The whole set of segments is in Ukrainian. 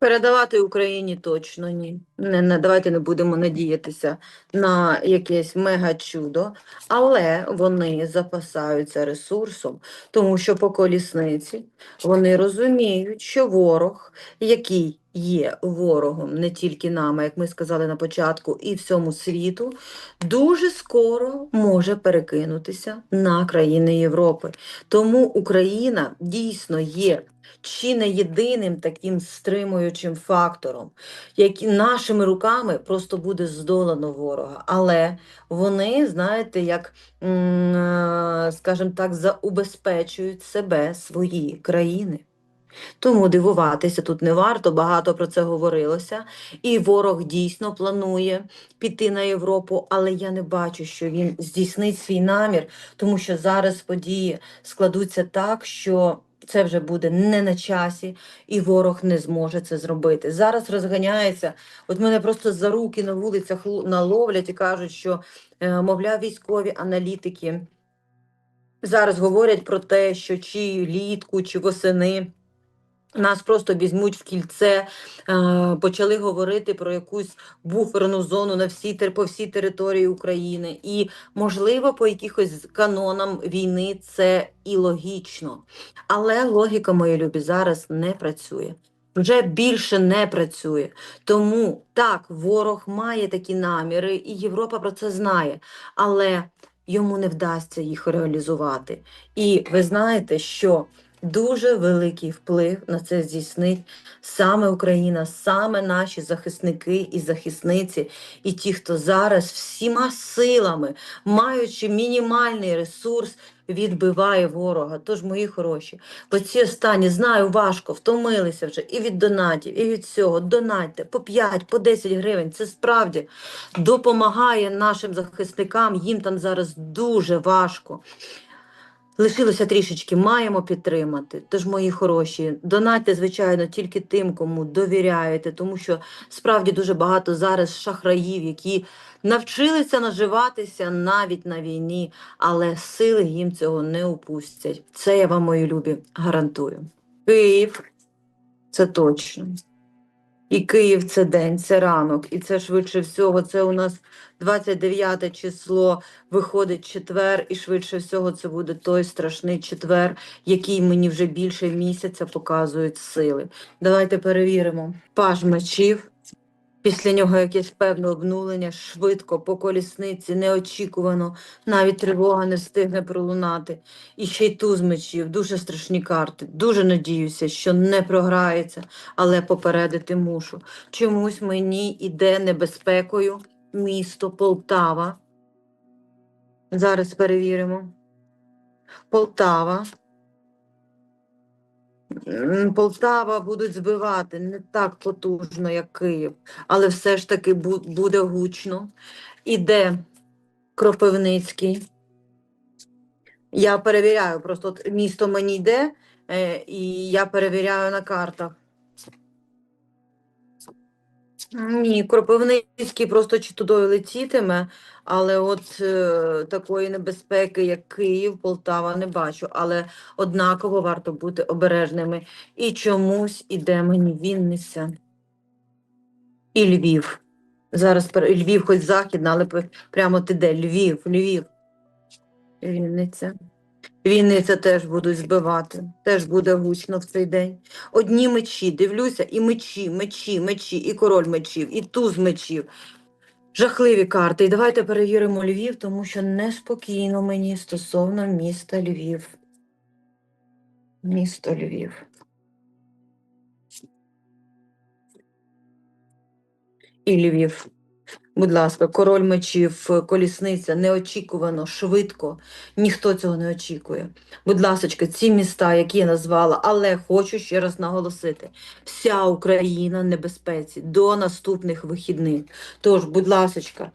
Передавати Україні точно ні. Не, не, давайте не будемо надіятися на якесь мега-чудо, але вони запасаються ресурсом, тому що по колісниці вони розуміють, що ворог, який є ворогом не тільки нами, як ми сказали на початку, і всьому світу, дуже скоро може перекинутися на країни Європи. Тому Україна дійсно є чи не єдиним таким стримуючим фактором, які нашими руками просто буде здолано ворога. Але вони, знаєте, як, е, скажімо так, заубезпечують себе, свої країни. Тому дивуватися тут не варто, багато про це говорилося. І ворог дійсно планує піти на Європу, але я не бачу, що він здійснить свій намір, тому що зараз події складуться так, що це вже буде не на часі, і ворог не зможе це зробити. Зараз розганяється. От мене просто за руки на вулицях наловлять і кажуть, що, е, мовляв, військові аналітики зараз говорять про те, що чи літку, чи восени. Нас просто візьмуть в кільце, е, почали говорити про якусь буферну зону на всій по всій території України. І, можливо, по якихось канонам війни це і логічно. Але логіка, мої любі, зараз не працює. Вже більше не працює. Тому так, ворог має такі наміри, і Європа про це знає, але йому не вдасться їх реалізувати. І ви знаєте, що дуже великий вплив на це здійснить саме Україна, саме наші захисники і захисниці, і ті, хто зараз всіма силами, маючи мінімальний ресурс, відбиває ворога. Тож, мої хороші, по ці останні знаю, важко, втомилися вже і від донатів, і від всього. Донатьте по 5, по 10 гривень. Це справді допомагає нашим захисникам. Їм там зараз дуже важко. Лишилося трішечки, маємо підтримати. Тож, мої хороші, донатьте, звичайно, тільки тим, кому довіряєте, тому що справді дуже багато зараз шахраїв, які навчилися наживатися навіть на війні, але сили їм цього не упустять. Це я вам, мої любі, гарантую. Київ, це точно. І Київ це день, це ранок, і це швидше всього. Це у нас 29 число виходить четвер, і швидше всього це буде той страшний четвер, який мені вже більше місяця показують сили. Давайте перевіримо. Паж мечів. Після нього якесь певне обнулення, швидко, по колісниці, неочікувано, навіть тривога не встигне пролунати. І ще й туз мечів, дуже страшні карти. Дуже надіюся, що не програється, але попередити мушу. Чомусь мені іде небезпекою місто Полтава. Зараз перевіримо. Полтава. Полтава будуть збивати не так потужно, як Київ, але все ж таки буде гучно. Іде Кропивницький. Я перевіряю, просто місто мені йде, е, і я перевіряю на картах. Ні, Кропивницький просто чи туди летітиме, але от е, такої небезпеки, як Київ, Полтава, не бачу. Але однаково варто бути обережними. І чомусь іде мені Вінниця і Львів. Зараз Львів хоч західна, але прямо ти де? Львів, Львів. Вінниця. Вінниця теж будуть збивати, теж буде гучно в цей день. Одні мечі, дивлюся, і мечі, мечі, мечі, і король мечів, і туз мечів. Жахливі карти. І давайте перевіримо Львів, тому що неспокійно мені стосовно міста Львів. Місто Львів. І Львів. Будь ласка, король мечів, колісниця, неочікувано, швидко. Ніхто цього не очікує. Будь ласка, ці міста, які я назвала, але хочу ще раз наголосити: вся Україна в небезпеці до наступних вихідних. Тож, будь ласка,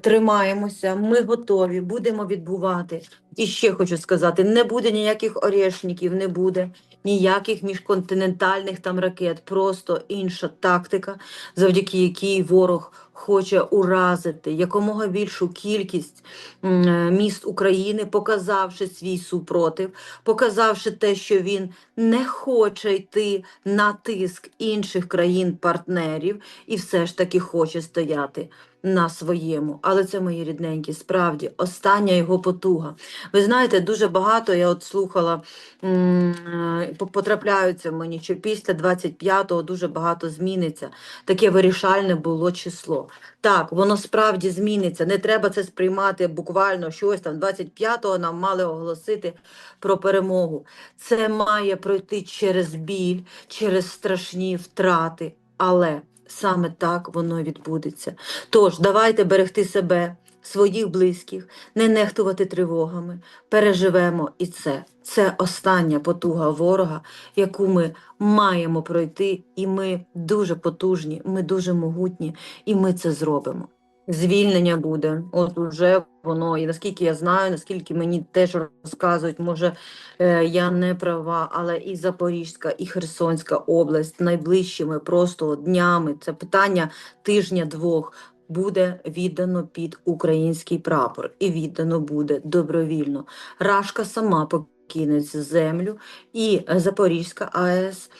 тримаємося, ми готові, будемо відбувати. І ще хочу сказати: не буде ніяких орешників, не буде ніяких міжконтинентальних там ракет, просто інша тактика, завдяки якій ворог хоче уразити якомога більшу кількість е, міст України, показавши свій супротив, показавши те, що він не хоче йти на тиск інших країн-партнерів і все ж таки хоче стояти на своєму. Але це мої рідненькі, справді остання його потуга. Ви знаєте, дуже багато я от слухала, е, по- потрапляються мені, що після 25-го дуже багато зміниться. Таке вирішальне було число. Так, воно справді зміниться. Не треба це сприймати буквально щось там. 25-го нам мали оголосити про перемогу. Це має пройти через біль, через страшні втрати. Але саме так воно відбудеться. Тож давайте берегти себе, своїх близьких, не нехтувати тривогами. Переживемо і це. Це остання потуга ворога, яку ми маємо пройти, і ми дуже потужні, ми дуже могутні, і ми це зробимо. Звільнення буде, от уже воно, і наскільки я знаю, наскільки мені теж розказують, може е, я не права, але і Запорізька, і Херсонська область найближчими просто днями, це питання тижня-двох, буде віддано під український прапор, і віддано буде добровільно. Рашка сама покине цю землю, і е, Запорізька АЕС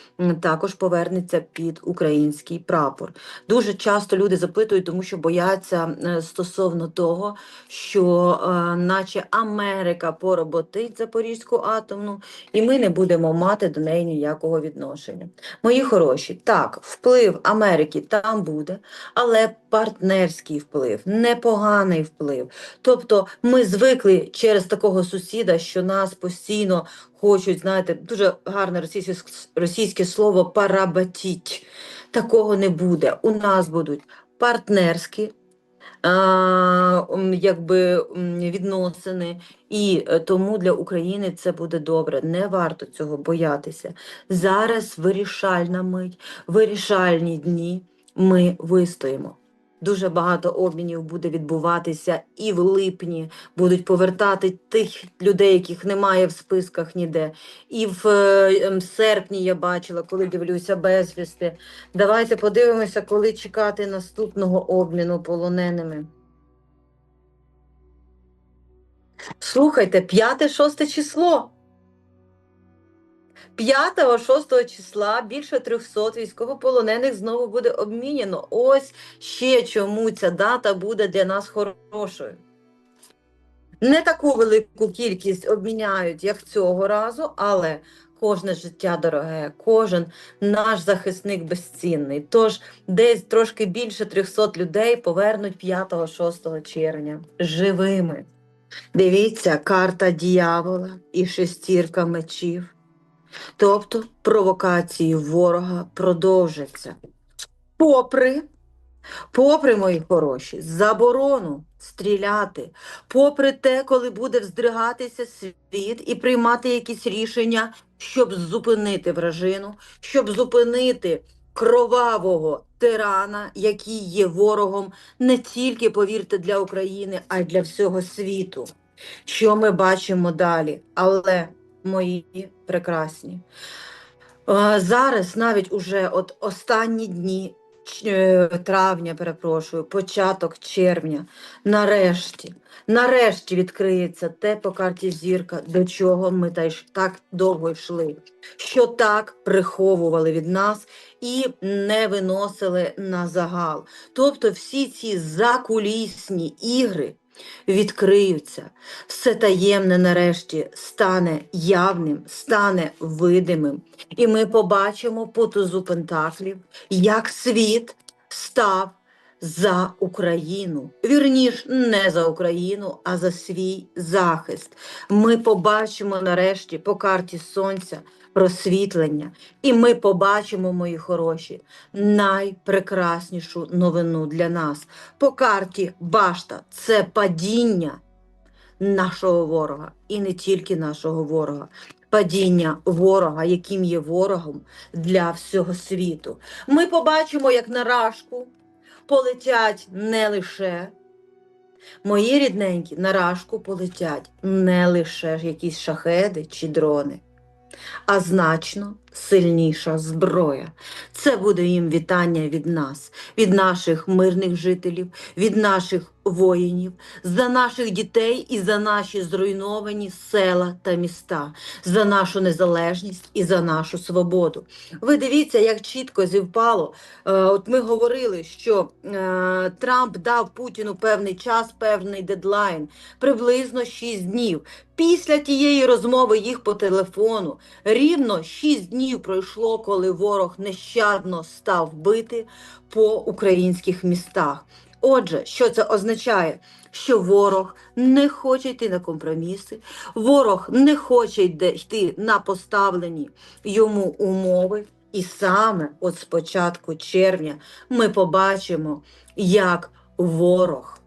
також повернеться під український прапор. Дуже часто люди запитують, тому що бояться е, стосовно того, що е, наче Америка поработить Запорізьку атомну, і ми не будемо мати до неї ніякого відношення. Мої хороші, так, вплив Америки там буде, але партнерський вплив, непоганий вплив. Тобто ми звикли через такого сусіда, що нас постійно хочуть, знаєте, дуже гарне російське, російське слово парабатіть. Такого не буде. У нас будуть партнерські а, якби, відносини, і е, тому для України це буде добре. Не варто цього боятися. Зараз вирішальна мить, вирішальні дні ми вистоїмо. Дуже багато обмінів буде відбуватися і в липні будуть повертати тих людей, яких немає в списках ніде. І в е, ем, серпні я бачила, коли дивлюся безвісти. Давайте подивимося, коли чекати наступного обміну полоненими. Слухайте, 5-6 число. 5-6 числа більше 300 військовополонених знову буде обміняно. Ось ще чому ця дата буде для нас хорошою. Не таку велику кількість обміняють, як цього разу, але кожне життя дороге, кожен наш захисник безцінний. Тож десь трошки більше 300 людей повернуть 5-6 червня живими. Дивіться, карта дьявола і шестірка мечів. Тобто провокації ворога продовжаться. Попри, попри, мої хороші, заборону стріляти, попри те, коли буде вздригатися світ і приймати якісь рішення, щоб зупинити вражину, щоб зупинити кровавого тирана, який є ворогом не тільки, повірте, для України, а й для всього світу. Що ми бачимо далі? Але мої прекрасні. Зараз навіть уже от останні дні е, травня, перепрошую, початок червня, нарешті, нарешті відкриється те по карті зірка, до чого ми та так довго йшли, що так приховували від нас і не виносили на загал. Тобто всі ці закулісні ігри відкриються, все таємне нарешті стане явним, стане видимим. І ми побачимо по тузу Пентаклів, як світ став за Україну. Вірніш, не за Україну, а за свій захист. Ми побачимо нарешті по карті Сонця просвітлення. І ми побачимо, мої хороші, найпрекраснішу новину для нас. По карті Башта це падіння нашого ворога, і не тільки нашого ворога. Падіння ворога, яким є ворогом для всього світу. Ми побачимо, як на рашку полетять не лише мої рідненькі, на рашку полетять не лише якісь шахеди чи дрони, а значно сильніша зброя. Це буде їм вітання від нас, від наших мирних жителів, від наших воїнів, за наших дітей і за наші зруйновані села та міста, за нашу незалежність і за нашу свободу. Ви дивіться, як чітко зівпало. Е, От ми говорили, що е, Трамп дав Путіну певний час, певний дедлайн, приблизно 6 днів. Після тієї розмови їх по телефону рівно 6 днів пройшло, коли ворог нещадно став бити по українських містах. Отже, що це означає? Що ворог не хоче йти на компроміси, ворог не хоче йти на поставлені йому умови. І саме от з початку червня ми побачимо, як ворог,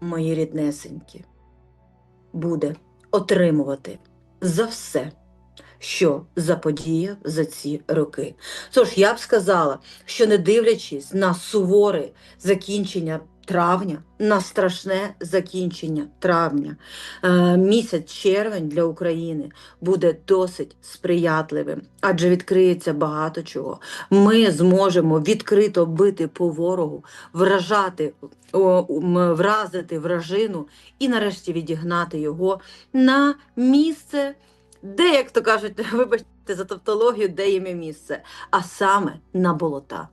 мої ріднесенькі, буде отримувати за все, що заподіяв за ці роки. Тож я б сказала, що не дивлячись на суворе закінчення травня, на страшне закінчення травня, е, місяць червень для України буде досить сприятливим, адже відкриється багато чого. Ми зможемо відкрито бити по ворогу, вражати, вразити вражину і нарешті відігнати його на місце, де, як то кажуть, вибачте за тавтологію, де їм місце, а саме на болота.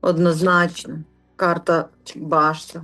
Однозначно, карта башта.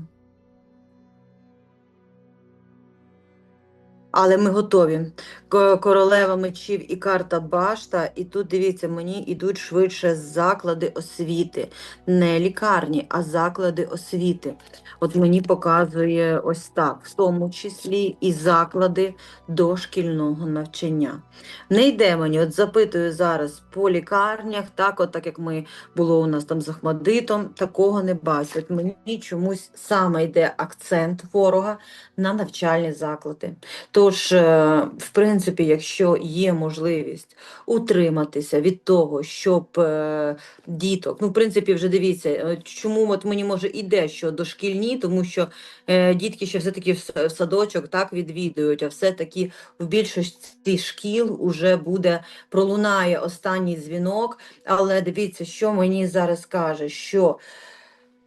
Але ми готові. Ко- Королева мечів і карта башта. І тут дивіться, мені йдуть швидше заклади освіти. Не лікарні, а заклади освіти. От мені показує ось так, в тому числі і заклади дошкільного навчання. Не йде мені, от запитую зараз по лікарнях, так, от так як ми було у нас там з Ахмадитом, такого не бачу. От мені чомусь саме йде акцент ворога на навчальні заклади. Тож, е, в принципі, якщо є можливість утриматися від того, щоб е, діток, ну, в принципі, вже дивіться, е, чому от мені може іде, що дошкільні, тому що е, дітки ще все-таки в в садочок так відвідують, а все-таки в більшості шкіл уже буде, пролунає останній дзвінок, але дивіться, що мені зараз каже, що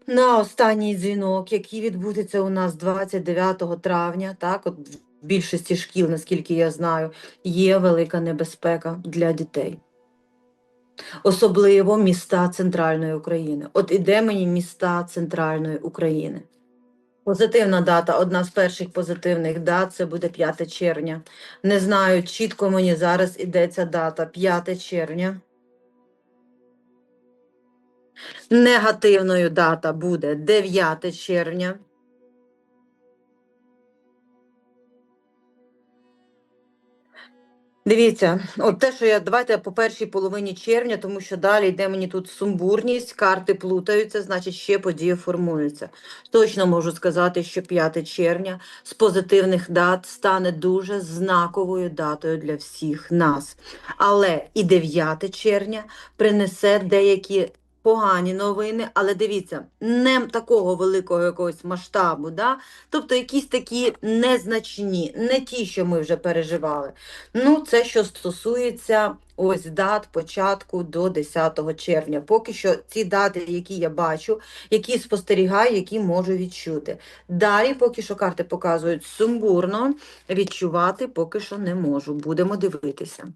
на останній дзвінок, який відбудеться у нас 29 травня, так, от в більшості шкіл, наскільки я знаю, є велика небезпека для дітей. Особливо міста Центральної України. От іде мені міста Центральної України. Позитивна дата, одна з перших позитивних дат, це буде 5 червня. Не знаю, чітко мені зараз іде ця дата 5 червня. Негативною дата буде 9 червня. Дивіться, от те, що я давайте по першій половині червня, тому що далі йде мені тут сумбурність, карти плутаються, значить ще події формуються. Точно можу сказати, що 5 червня з позитивних дат стане дуже знаковою датою для всіх нас. Але і 9 червня принесе деякі погані новини, але дивіться, не такого великого якогось масштабу, да? тобто якісь такі незначні, не ті, що ми вже переживали. Ну, це що стосується ось дат початку до 10 червня. Поки що ці дати, які я бачу, які спостерігаю, які можу відчути. Далі, поки що карти показують сумбурно, відчувати поки що не можу. Будемо дивитися.